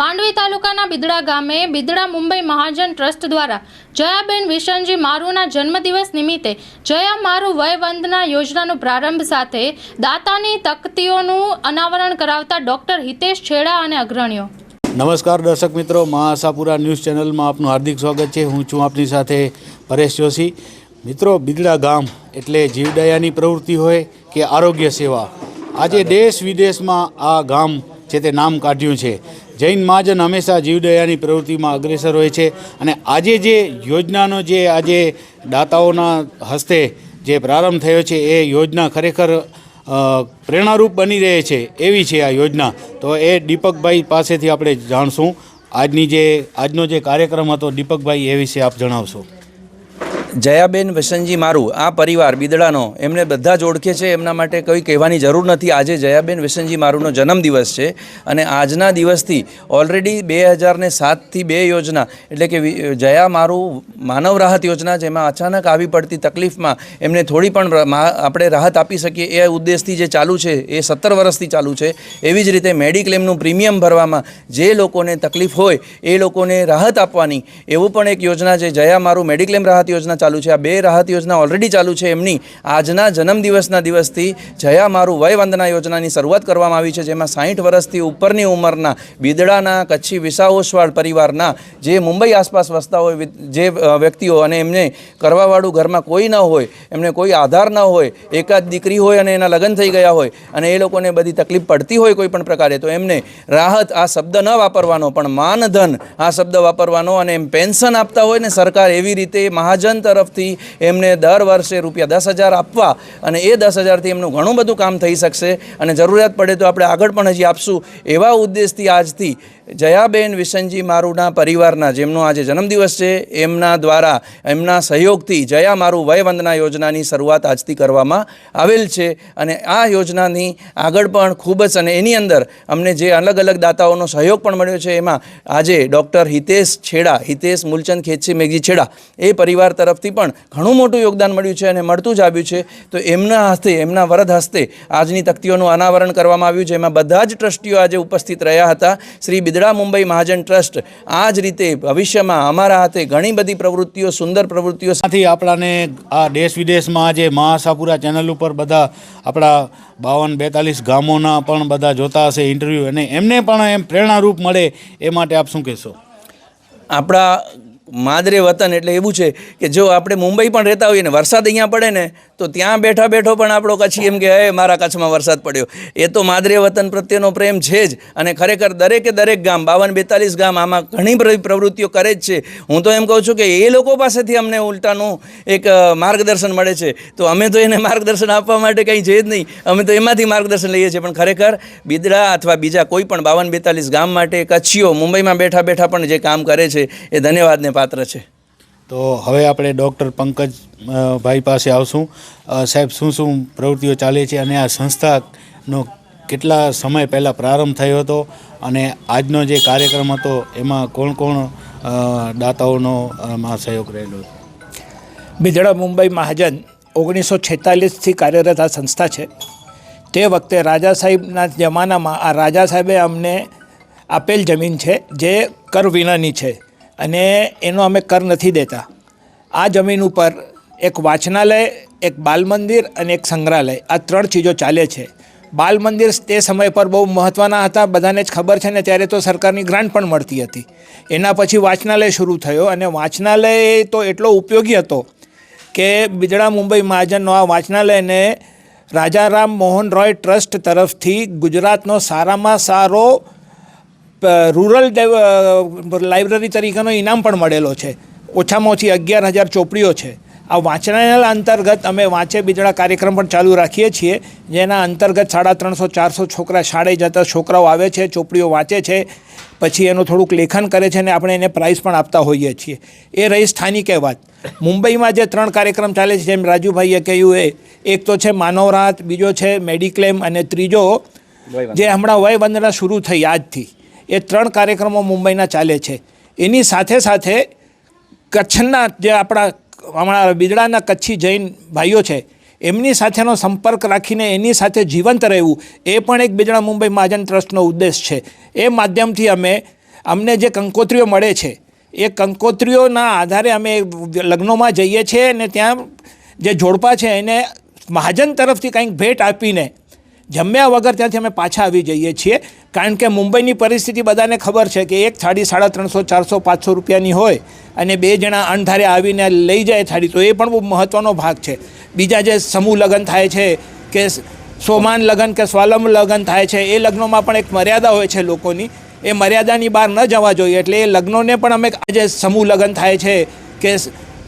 માંડવી તાલુકાના બિદડા ગામે બિદડા મુંબઈ મહાજન ટ્રસ્ટ દ્વારા જયાબેન વિશનજી મારુના જન્મદિવસ નિમિત્તે જયા મારુ વય વંદના યોજનાનો પ્રારંભ સાથે દાતાની તકતીઓનું અનાવરણ કરાવતા ડોક્ટર હિતેશ છેડા અને અગ્રણીઓ. નમસ્કાર દર્શક મિત્રો મહાસાપુરા ન્યૂઝ ચેનલમાં આપનું હાર્દિક સ્વાગત છે. હું છું આપની સાથે પરેશ જોશી. મિત્રો બિદડા ગામ એટલે જીવદયાની પ્રવૃત્તિ હોય કે આરોગ્ય સેવા? આજે દેશ વિદેશમાં આ ગામ છે તે નામ કાઢ્યું છે. જૈન મહાજન હંમેશા જીવદયાની પ્રવૃત્તિમાં અગ્રેસર હોય છે અને આજે જે યોજનાનો જે આજે દાતાઓના હસ્તે જે પ્રારંભ થયો છે એ યોજના ખરેખર પ્રેરણારૂપ બની રહે છે, એવી છે આ યોજના. તો એ દીપકભાઈ પાસેથી આપણે જાણશું. આજની જે, આજનો જે કાર્યક્રમ હતો, દીપકભાઈ, એ વિશે આપ જણાવશો. જયાબેન વસંતજી મારું, આ પરિવાર બિદડાનો, એમને બધા જ ઓળખે છે, એમના માટે કંઈ કહેવાની જરૂર નથી. આજે જયાબેન વસંતજી મારુંનો જન્મદિવસ છે અને આજના દિવસથી ઓલરેડી બે હજારને સાતથી બે યોજના, એટલે કે જયા મારું માનવ રાહત યોજના, જેમાં અચાનક આવી પડતી તકલીફમાં એમને થોડી પણ આપણે રાહત આપી શકીએ, એ ઉદ્દેશથી જે ચાલુ છે, એ સત્તર વર્ષથી ચાલુ છે. એવી જ રીતે મેડિક્લેમનું પ્રીમિયમ ભરવામાં જે લોકોને તકલીફ હોય, એ લોકોને રાહત આપવાની, એવું પણ એક યોજના છે. જયા મારું મેડિક્લેમ રાહત યોજના ચાલુ છે. આ બે રાહત યોજના ઓલરેડી ચાલુ છે. એમની આજના જન્મદિવસના દિવસથી જયા મારું વય વંદના યોજનાની શરૂઆત કરવામાં આવી છે, જેમાં સાહીઠ વર્ષથી ઉપરની ઉંમરના બિદડાના, કચ્છી વિસાઓસવાળ પરિવારના જે મુંબઈ આસપાસ વસતા હોય જે વ્યક્તિઓ અને એમને કરવાવાળું ઘરમાં કોઈ ન હોય, એમને કોઈ આધાર ન હોય, એકાદ દીકરી હોય અને એના લગ્ન થઈ ગયા હોય અને એ લોકોને બધી તકલીફ પડતી હોય કોઈ પણ પ્રકારે, તો એમને રાહત આ શબ્દ ન વાપરવાનો, પણ માનધન આ શબ્દ વાપરવાનો અને એમ પેન્શન આપતા હોય ને સરકાર એવી રીતે મહાજન તરફથી એમને દર વર્ષે રૂપિયા દસ હજાર આપવા અને એ દસ હજારથી એમનું ઘણું બધું કામ થઈ શકશે. અને જરૂરિયાત પડે તો આપણે આગળ પણ હજી આપશું એવા ઉદ્દેશથી આજથી જયાબેન વિશનજી મારુના પરિવારના, જેમનો આજે જન્મદિવસ છે, એમના દ્વારા, એમના સહયોગથી જયા મારું વયવંદના યોજનાની શરૂઆત આજથી કરવામાં આવેલ છે. અને આ યોજનાની આગળ પણ ખૂબ જ અને એની અંદર અમને જે અલગ અલગ દાતાઓનો સહયોગ પણ મળ્યો છે, એમાં આજે ડૉક્ટર હિતેશ છેડા, હિતેશ મૂલચંદ ખેતસી મેઘજી છેડા, એ પરિવાર તરફથી પણ ઘણું મોટું યોગદાન મળ્યું છે અને મળતું જ આવ્યું છે. તો એમના હસ્તે એમના વરદ હસ્તે આજની તકતીઓનું અનાવરણ કરવામાં આવ્યું છે. એમાં બધા જ ટ્રસ્ટીઓ આજે ઉપસ્થિત રહ્યા હતા. શ્રી બિદડા મુંબઈ મહાજન ટ્રસ્ટ આ જ રીતે ભવિષ્યમાં અમારા હાથે ઘણી બધી પ્રવૃત્તિઓ સુંદર પ્રવૃત્તિઓ સાથે આપણાને આ દેશ વિદેશમાં આજે મહાસાપુરા ચેનલ ઉપર બધા આપણા બાવન બેતાલીસ ગામોના પણ બધા જોતા હશે ઇન્ટરવ્યૂ. અને એમને પણ એમ પ્રેરણારૂપ મળે એ માટે આપ શું કહેશો? આપણા માદરે વતન એટલે એવું છે કે જો આપણે મુંબઈ પણ રહેતા હોઈએ ને, વરસાદ અહીંયા પડે ને, તો ત્યાં બેઠા બેઠો પણ આપણો કચ્છી એમ કે, હે, મારા કચ્છમાં વરસાદ પડ્યો. એ તો માદરે વતન પ્રત્યેનો પ્રેમ છે જ. અને ખરેખર દરેકે દરેક ગામ, બાવન બેતાલીસ ગામ આમાં ઘણી પ્રવૃત્તિઓ કરે જ છે. હું તો એમ કહું છું કે એ લોકો પાસેથી અમને ઉલટાનું એક માર્ગદર્શન મળે છે. તો અમે તો એને માર્ગદર્શન આપવા માટે કંઈ છે જ નહીં. અમે તો એમાંથી માર્ગદર્શન લઈએ છીએ. પણ ખરેખર બિદડા અથવા બીજા કોઈ પણ બાવન બેતાલીસ ગામ માટે કચ્છીઓ મુંબઈમાં બેઠા બેઠા પણ જે કામ કરે છે, એ ધન્યવાદને પાત્ર છે. તો હવે આપણે ડૉક્ટર પંકજ ભાઈ પાસે આવશું. સાહેબ શું શું પ્રવૃત્તિઓ ચાલે છે અને આ સંસ્થાનો કેટલા સમય પહેલાં પ્રારંભ થયો હતો અને આજનો જે કાર્યક્રમ હતો એમાં કોણ કોણ દાતાઓનો સહયોગ રહેલો હતો? બિદડા મુંબઈ મહાજન ઓગણીસો છેતાલીસથી કાર્યરત આ સંસ્થા છે. તે વખતે રાજા સાહેબના જમાનામાં આ રાજા સાહેબે અમને આપેલ જમીન છે જે કર વિનાની છે. અને એનો અમે કર નથી દેતા. આ જમીન ઉપર એક વાંચનાલય, એક બાલ મંદિર અને એક સંગ્રહાલય, આ ત્રણ ચીજો ચાલે છે. બાલ મંદિર તે સમય પર બહુ મહત્ત્વના હતા, બધાને જ ખબર છે ને ત્યારે તો સરકારની ગ્રાન્ટ પણ મળતી હતી. એના પછી વાંચનાલય શરૂ થયો અને વાંચનાલય તો એટલો ઉપયોગી હતો કે બિજડા મુંબઈ મહાજનનો આ વાંચનાલયને રાજારામ મોહન રોય ટ્રસ્ટ તરફથી ગુજરાતનો સારામાં સારો રૂરલ ડેવ- લાઇબ્રેરી તરીકેનો ઇનામ પણ મળેલો છે. ઓછામાં ઓછી અગિયાર હજાર ચોપડીઓ છે. આ વાંચનાલય અંતર્ગત અમે વાંચે બીજડા કાર્યક્રમ પણ ચાલુ રાખીએ છીએ. જેના અંતર્ગત સાડા ત્રણસો ચારસો છોકરા શાળે જતા છોકરાઓ આવે છે ચોપડીઓ વાંચે છે. પછી એનું થોડુંક લેખન કરે છે અને આપણે એને પ્રાઇઝ પણ આપતા હોઈએ છીએ. એ રહી સ્થાનિકે વાત મુંબઈમાં જે ત્રણ કાર્યક્રમ ચાલે છે જેમ રાજુભાઈએ કહ્યું એ એક તો છે માનવ રાહત બીજો છે મેડિક્લેમ અને ત્રીજો જે હમણાં વય વંદના શરૂ થઈ આજથી. એ ત્રણ કાર્યક્રમો મુંબઈના ચાલે છે. એની સાથે સાથે કચ્છના જે આપણા હમણાં બિદડાના કચ્છી જૈન ભાઈઓ છે, એમની સાથેનો સંપર્ક રાખીને એની સાથે જીવંત રહેવું, એ પણ એક બિદડા મુંબઈ મહાજન ટ્રસ્ટનો ઉદ્દેશ છે. એ માધ્યમથી અમે, અમને જે કંકોત્રીઓ મળે છે, એ કંકોત્રીઓના આધારે અમે લગ્નોમાં જઈએ છીએ અને ત્યાં જે જોડપા છે એને મહાજન તરફથી કંઈક ભેટ આપીને જમ્યા વગર ત્યાંથી અમે પાછા આવી જઈએ છીએ. કારણ કે મુંબઈની પરિસ્થિતિ બધાને ખબર છે કે એક થાળી સાડા ત્રણસો, ચારસો, પાંચસો રૂપિયાની હોય અને બે જણા અણધારે આવીને લઈ જાય થાળી, તો એ પણ બહુ મહત્ત્વનો ભાગ છે. બીજા જે સમૂહ લગ્ન થાય છે કે સોમાન લગ્ન કે સ્વાલંબ લગ્ન થાય છે, એ લગ્નોમાં પણ એક મર્યાદા હોય છે લોકોની. એ મર્યાદાની બહાર ન જવા જોઈએ, એટલે એ લગ્નોને પણ અમે આજે સમૂહ લગ્ન થાય છે કે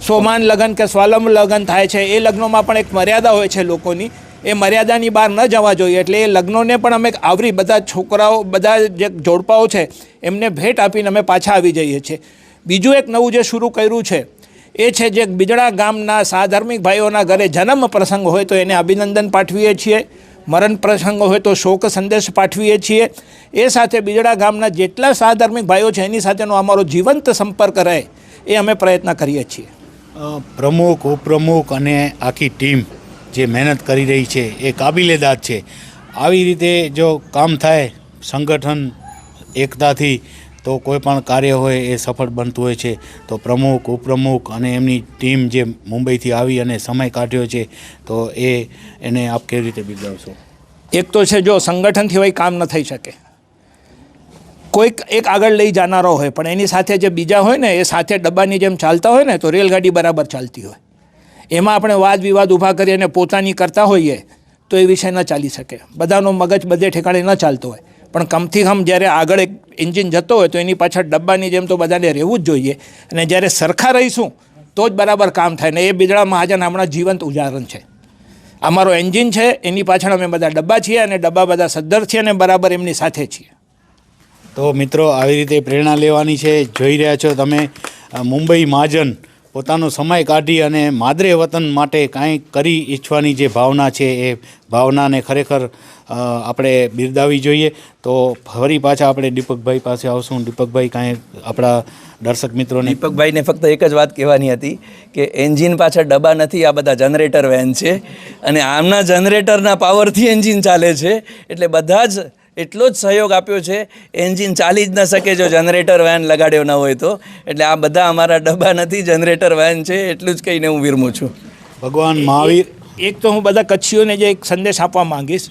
સોમાન લગ્ન કે સ્વાલંબ લગ્ન થાય છે, એ લગ્નોમાં પણ એક મર્યાદા હોય છે લોકોની. એ મર્યાદાની બહાર ન જવા જોઈએ. એટલે એ લગ્નોને પણ અમે આવરી બધા છોકરાઓ, બધા જે જોડપાઓ છે, એમને ભેટ આપીને અમે પાછા આવી જઈએ છીએ. બીજું એક નવું જે શરૂ કર્યું છે, એ છે જે બિજડા ગામના સાધાર્મિક ભાઈઓના ઘરે જન્મ પ્રસંગ હોય તો એને અભિનંદન પાઠવીએ છીએ. મરણ પ્રસંગ હોય તો શોક સંદેશ પાઠવીએ છીએ. એ સાથે બિજડા ગામના જેટલા સાધાર્મિક ભાઈઓ છે, એની સાથેનો અમારો જીવંત સંપર્ક રહે, એ અમે પ્રયત્ન કરીએ છીએ. પ્રમુખ, ઉપપ્રમુખ અને આખી ટીમ જે મહેનત કરી રહી છે, એ કાબિલેદાદ છે. આવી રીતે જો કામ થાય, સંગઠન એકતાથી તો કોઈ પણ કાર્ય હોય એ સફળ બનતું હોય છે. તો પ્રમુખ, ઉપપ્રમુખ અને એમની ટીમ જે મુંબઈથી આવી અને સમય કાઢ્યો છે, તો એ એને આપ કેવી રીતે બિરદાવશો? એક તો છે, જો સંગઠનથી હોય કામ ન થઈ શકે. કોઈક એક આગળ લઈ જનારો હોય, પણ એની સાથે જે બીજા હોય ને, એ સાથે ડબ્બાની જેમ ચાલતા હોય ને, તો રેલગાડી બરાબર ચાલતી હોય. એમાં આપણે વાદ વિવાદ ઊભા કરી અને પોતાની કરતા હોઈએ, તો એ વિષય ન ચાલી શકે. બધાનો મગજ બધે ઠેકાણે ન ચાલતો હોય. પણ કમથી કમ જ્યારે આગળ એક એન્જિન જતો હોય, તો એની પાછળ ડબ્બાની જેમ તો બધાને રહેવું જ જોઈએ. અને જ્યારે સરખા રહીશું, તો જ બરાબર કામ થાય. ને એ બિદડા મહાજન હમણાં જીવંત ઉદાહરણ છે. અમારો એન્જિન છે, એની પાછળ અમે બધા ડબ્બા છીએ અને ડબ્બા બધા સદ્ધર છીએ અને બરાબર એમની સાથે છીએ. તો મિત્રો, આવી રીતે પ્રેરણા લેવાની છે. જોઈ રહ્યા છો તમે મુંબઈ મહાજન પોતાનો સમય કાઢી અને માદરે વતન માટે કાંઈ કરી ઈચ્છવાની જે ભાવના છે એ ભાવનાને ખરેખર આપણે બિરદાવવી જોઈએ. તો ફરી પાછા આપણે દીપકભાઈ પાસે આવશું. દીપકભાઈ કાંઈ આપણા દર્શક મિત્રોને દીપકભાઈને ફક્ત એક જ વાત કહેવાની હતી કે એન્જિન પાછળ ડબ્બા નથી, આ બધા જનરેટર વેન છે. અને આમના જનરેટરના પાવરથી એન્જિન ચાલે છે. એટલે બધા જ એટલો જ સહયોગ આપ્યો છે એન્જિન ચાલી જ ન શકે જો જનરેટર વેન લગાડ્યો ન હોય તો. એટલે આ બધા અમારા ડબ્બા નથી જનરેટર વેન છે એટલું જ કહીને હું વિરમું છું. ભગવાન મહાવીર. એક તો હું બધા કચ્છીઓને જે એક સંદેશ આપવા માંગીશ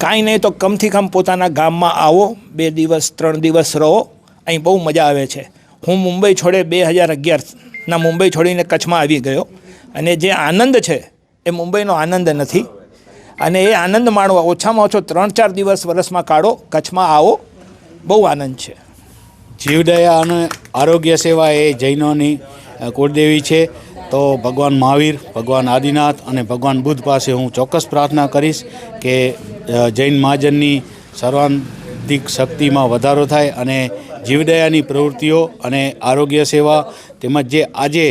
કાંઈ નહીં તો કમથી કમ પોતાના ગામમાં આવો બે દિવસ ત્રણ દિવસ રહો અહીં બહુ મજા આવે છે. હું મુંબઈ છોડે બે હજાર અગિયારના મુંબઈ છોડીને કચ્છમાં આવી ગયો અને જે આનંદ છે એ મુંબઈનો આનંદ નથી. અને એ આનંદ માણવા. ઓછામાં ઓછો ત્રણ ચાર દિવસ વરસમાં કાઢો, કચ્છમાં આવો. બહુ આનંદ છે. જીવદયા અને આરોગ્ય સેવા એ જૈનોની કુળદેવી છે. તો ભગવાન મહાવીર, ભગવાન આદિનાથ અને ભગવાન બુદ્ધ પાસે હું ચોક્કસ પ્રાર્થના કરીશ કે જૈન મહાજનની સર્વાંતિક શક્તિમાં વધારો થાય અને જીવદયાની પ્રવૃત્તિઓ અને આરોગ્ય સેવા તેમજ જે આજે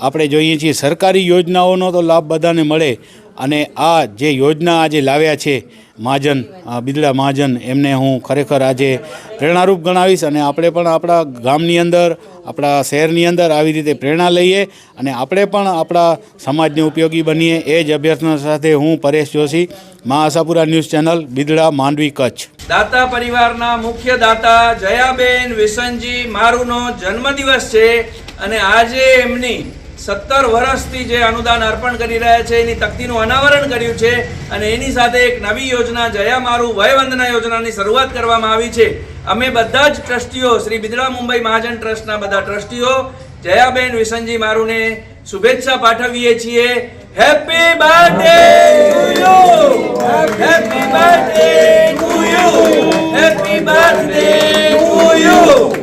આપણે જોઈએ છીએ સરકારી યોજનાઓનો તો લાભ બધાને મળે અને આ જે યોજના આજે લાવ્યા છે મહાજન બિદડા મહાજન, એમને હું ખરેખર આજે પ્રેરણારૂપ ગણાવીશ અને આપણે પણ આપણા ગામની અંદર, આપણા શહેરની અંદર આવી રીતે પ્રેરણા લઈએ અને આપણે પણ આપણા સમાજને ઉપયોગી બનીએ. એ જ અભ્યર્થના સાથે હું પરેશ જોશી, મા આશાપુરા ન્યૂઝ ચેનલ, બિદડા માંડવી કચ્છ. દાતા પરિવારના મુખ્ય દાતા જયાબેન વિસનજી મારુનો જન્મદિવસ છે અને આજે એમની સત્તર વર્ષથી જે અનુદાન અર્પણ કરી રહ્યા છે, એની તકતીનું અનાવરણ કર્યું છે અને એની સાથે એક નવી યોજના, જયા મારું વયવંદના યોજનાની શરૂઆત કરવામાં આવી છે. અમે બધા જ ટ્રસ્ટીઓ, શ્રી બિદડા મુંબઈ મહાજન ટ્રસ્ટના બધા ટ્રસ્ટીઓ, જયાબેન વિસનજી મારુને શુભેચ્છા પાઠવીએ છીએ. Happy birthday to you happy birthday to you happy birthday to you